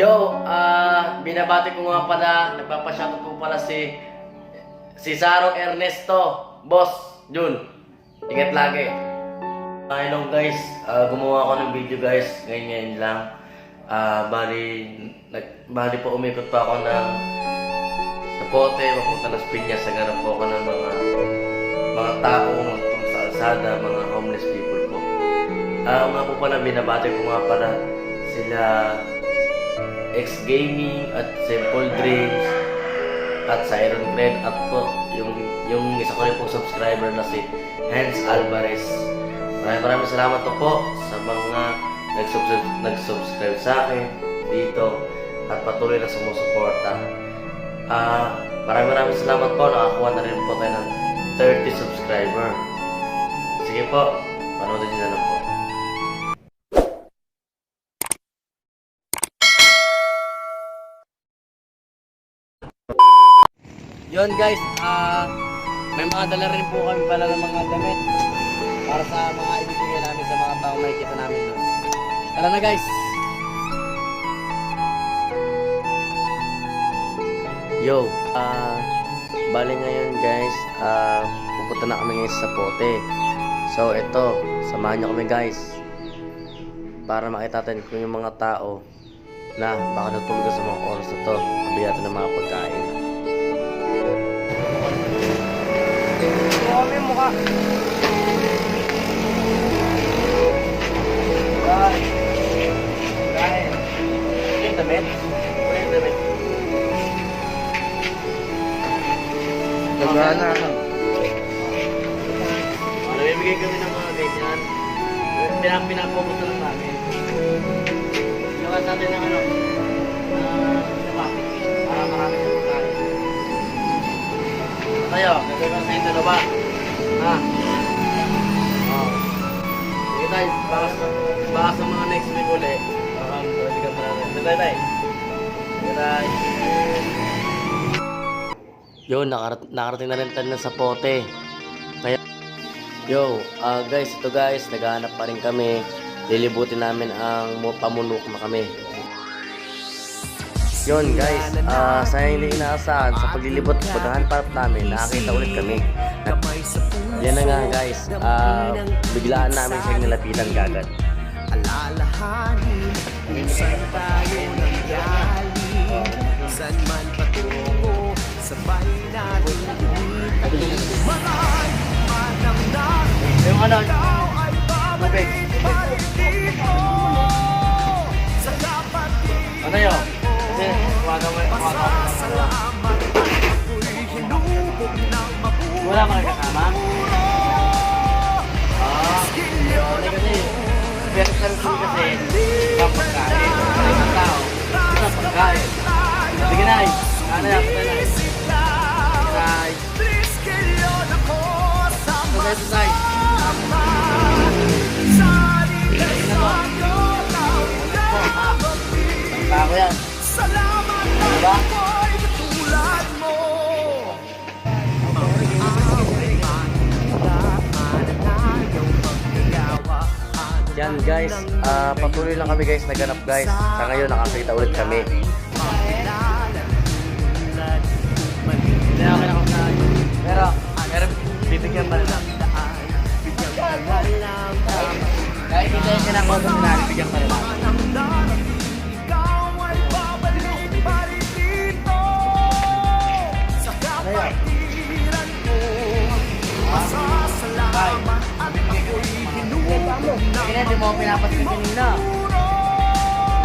Yo, ah, binabati ko nga pala, nagpapashoutout ko pala si si Saro Ernesto, Boss Jun. Ingat lagi. Ah, hello guys, Ah, gumawa ako ng video guys, ganyan lang. Ah, bali, nag, bali po umikot pa ako ng sa pote, papunta ng Piñas, naganap po ako ng mga mga tao, mga sa alsada, mga homeless people po. Ah, nga po pala, binabati ko nga pala sila X Gaming at Simple Dreams at sa Iron Cred at po yung yung isa ko rin pong subscriber na si Hans Alvarez. Maraming maraming salamat po, po sa mga nag-subscribe, nag-subscribe sa akin dito at patuloy na sumusuporta. Ah, maraming maraming salamat po. Nakakuha na rin po tayo ng 30 subscriber. Sige po, panoodin niyo na lang po. Yon guys, ah may mga dala rin po kami pala ng mga damit para sa mga ibibigay namin sa mga tao makikita namin. Tara na guys! Yo, ah bali ngayon guys, ah pupunta na kami ngayon sa pote. So ito, samahan niyo kami guys para makita natin kung yung mga tao na baka natulog sa mga oras na to, natin ng mga pagkain. Kami mukha. Guys, guys, yung damit, yung damit. Nagana. Namimigay kami ng mga ganyan. Pinang pinapokus na lang namin. Natin ng ano, uh, para marami na pagkain. Tayo, sa ito na ba? Sige tayo. Yo, nakarat nakarating na rin tayo sa pote. Kaya Yo, ah guys, ito guys, naghahanap pa rin kami. Lilibutin namin ang pamunok na kami. Yun guys, ah sa hindi inaasahan, sa paglilibot at paghahanap namin, nakakita ulit kami. Yan na nga guys, ah biglaan namin siyang nilapitan gagad. Alalahanin kung saan tayo nanggaling Saan man patungo Sabay natin umitin Yung ano, Ikaw ay babalik Balik dito Sa kapatid ano yun? Kasi, waga mo, waga mo. Pasasalamat Ako'y hinubog ng mabuhay Wala ka nagkakama? Ah, kasi, pero pero kasi, yan, patay na. Patay sa tay. Ako yan. Diba? Yan guys, ah patuloy lang kami guys, naganap guys. Sa ngayon, nakakita ulit kami. Pero, pero bibigyan pa rin. Kahit hindi kinakosong na, bibigyan pa rin namin. Ikaw ay babalik pa rin dito Sa kapatiran ko Masasalamat at ako'y hinubog ng Kaya hindi mo pinapasin kanina.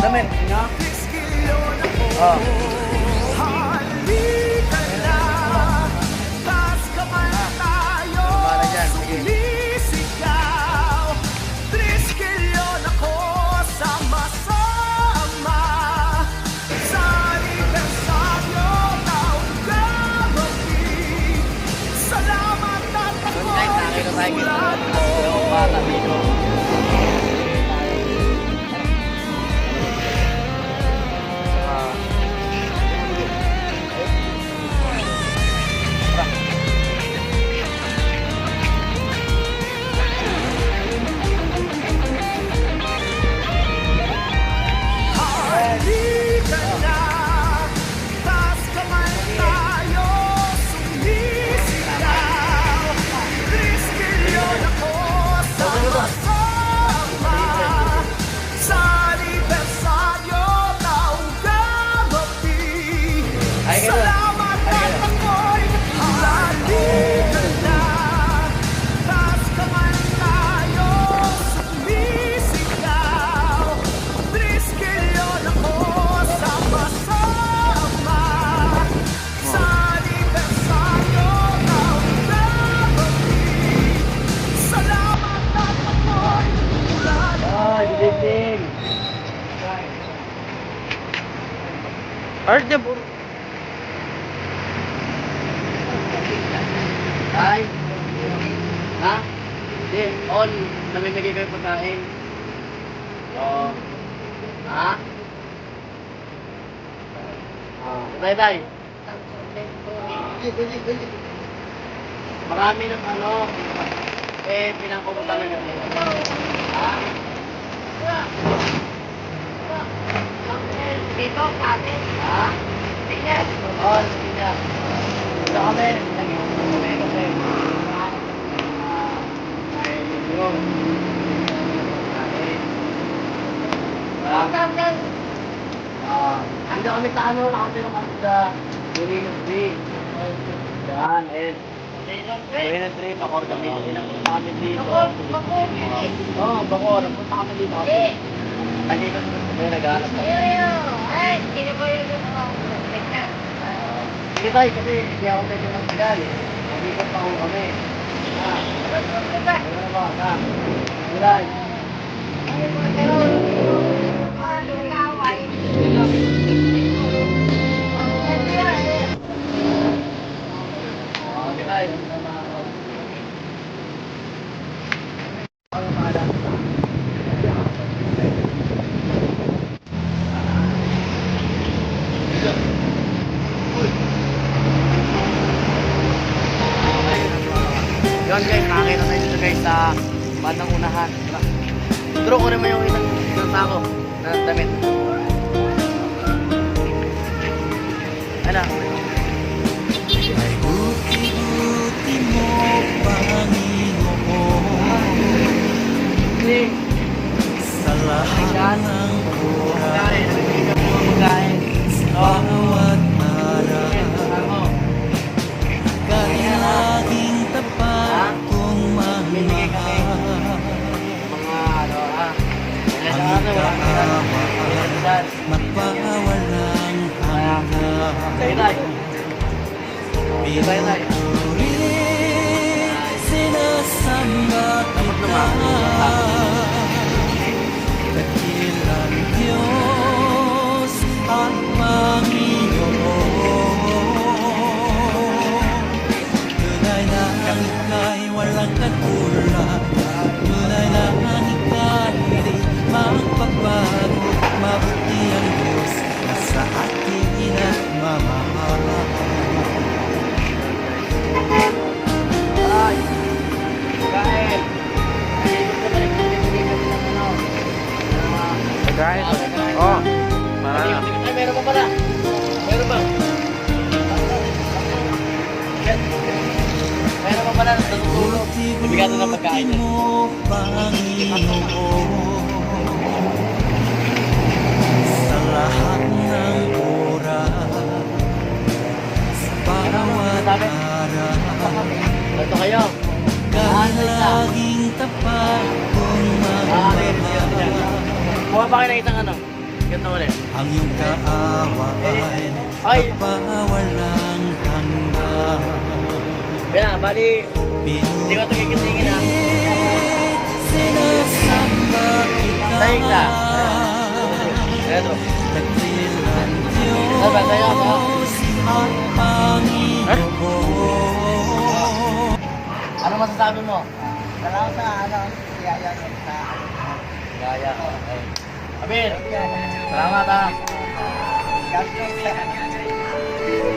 Damit, Oh. Ako'y nakakita tayo kita. Art niya, puro. Ay. Ha? Hindi, on. Namimigay kayo pagkain. Oo. Ha? Oh, tay. Marami ng ano, eh, pinangkukutan na kasi. Ha? Dito, kami. Ha? Tingnan. Oo, na. Dito kami. Nag-iusap kami kasi. Ah, ay, yung. Ay. Ah, Hanggang ah, Andito kami sa ano, nakati ng kami sa Marina Street. Yan, and Marina Street, ako kami pinagpunta kami dito. Bakor, bakor. Oo, oh, Bacor, punta kami dito kasi. Eh, kami naghanap kami. Ayo, ay, sino ba yung gusto? Tingnan. Sige tayo, kasi hindi ako medyo magtagal. Nandito pa ako kami. Ah, Ano na ba? Ah, Gulay. Ano ba? Bandang unahan. Pero kunin mo yung isang, isang sako na damit. Ano? Buti-buti mo, Panginoon Hindi. Sa lahat ng Pagkain. Nabibigyan ko ဘေးဆိုင်လိုက် Sina samba kita ng pagkain niya. Sa lahat ng oras Sa bawat araw Ito kayo. Laging tapat kong Ah, magmamahal Kuha pa kayo ng isang ano. Ganito ulit. Ang iyong kaawaan Ay. Pagpawalang hanggan Kaya, bali, hindi ko ito kikitingin ha. Sinasamba kita Tayo ka. Ito. Ano ba, tayo ako? Ano masasabi mo? Salamat sa ano, yaya sa Gaya. Okay. Abir, salamat ha.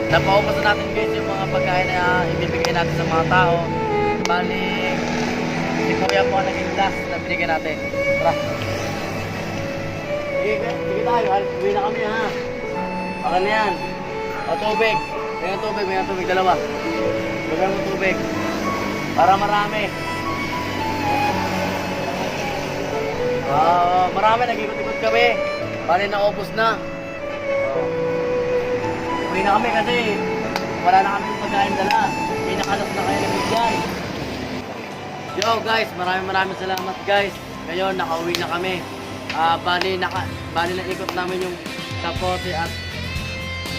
Napaubos na natin guys yung mga pagkain na ibibigay natin sa mga tao. Bali, si Kuya po ang naging last na binigyan natin. Tara. Sige, sige tayo. Al- Uwi na kami ha. Baka na yan. O tubig. May tubig, may tubig. Dalawa. Bigyan mo tubig. Para marami. Ah, marami. Nag-ikot-ikot kami. Bali, naubos na. Uwi na kami kasi wala na kami Yo guys, maraming maraming salamat guys. Ngayon, nakauwi na kami. Ah, bali, naka, bali na ikot namin yung Capote at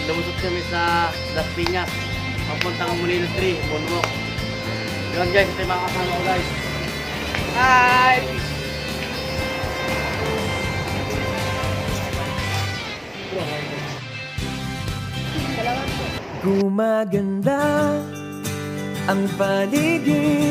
lumusot kami sa Las Piñas. Papuntang Molino 3, Bonwalk. Yun guys, ito yung mga kasama ko guys. Hi! Gumaganda ang paligid